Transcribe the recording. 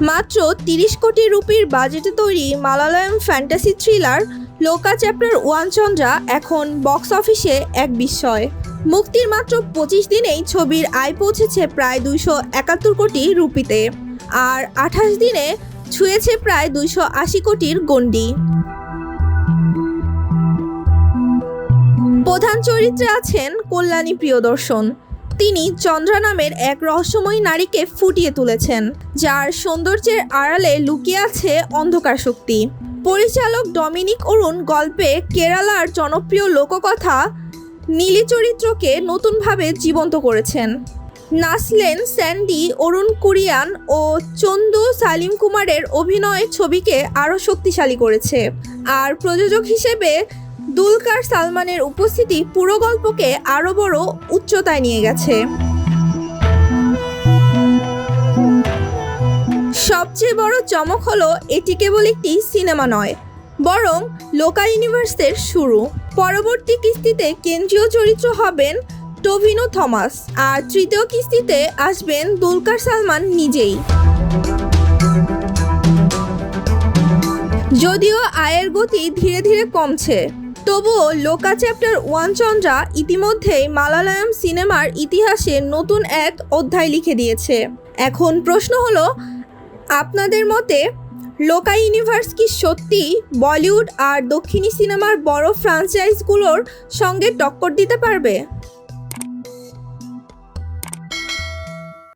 মাত্র তিরিশ কোটি রুপির বাজেটে তৈরি Malayalam fantasy thriller, Lokah chapter one Chandra এখন বক্স অফিসে এক বিস্ময়। মুক্তির মাত্র পঁচিশ দিনেই ছবির আয় পৌঁছেছে প্রায় দুইশো একাত্তর কোটি রুপিতে। আর আঠাশ দিনে ছুঁয়েছে প্রায় দুইশো আশি কোটির গণ্ডি। প্রধান চরিত্রে আছেন কল্যাণী প্রিয়দর্শন। তিনি চন্দ্রা নামের এক রহস্যময়ী নারীকে ফুটিয়ে তুলেছেন, যার সৌন্দর্যের আড়ালে লুকিয়ে আছে অন্ধকার শক্তি। পরিচালক ডমিনিক অরুণ গল্পে কেরালার জনপ্রিয় লোককথা নীলি চরিত্রকে নতুনভাবে জীবন্ত করেছেন। নাসলেন, স্যান্ডি, অরুণ কুরিয়ান ও চন্দু সালিম কুমারের অভিনয় ছবিকে আরও শক্তিশালী করেছে। আর প্রযোজক হিসেবে দুলকার সালমানের উপস্থিতি পুরো গল্পকে আরও বড় উচ্চতায় নিয়ে গেছে। সবচেয়ে বড় চমক হলো, এটি কেবল একটি সিনেমা নয়, বরং লোকাল ইউনিভার্সের শুরু। পরবর্তী কিস্তিতে কেন্দ্রীয় চরিত্র হবেন টভিনো থমাস, আর তৃতীয় কিস্তিতে আসবেন দুলকার সালমান নিজেই। যদিও আয়ের গতি ধীরে ধীরে কমছে তবুও লোকা চ্যাপ্টার ওয়ান চন্দ্রা ইতিমধ্যেই মালায়ালাম সিনেমার ইতিহাসে নতুন এক অধ্যায় লিখে দিয়েছে। এখন প্রশ্ন হল, আপনাদের মতে লোকা ইউনিভার্স কি সত্যি বলিউড আর দক্ষিণী সিনেমার বড় ফ্রাঞ্চাইজগুলোর সঙ্গে টক্কর দিতে পারবে?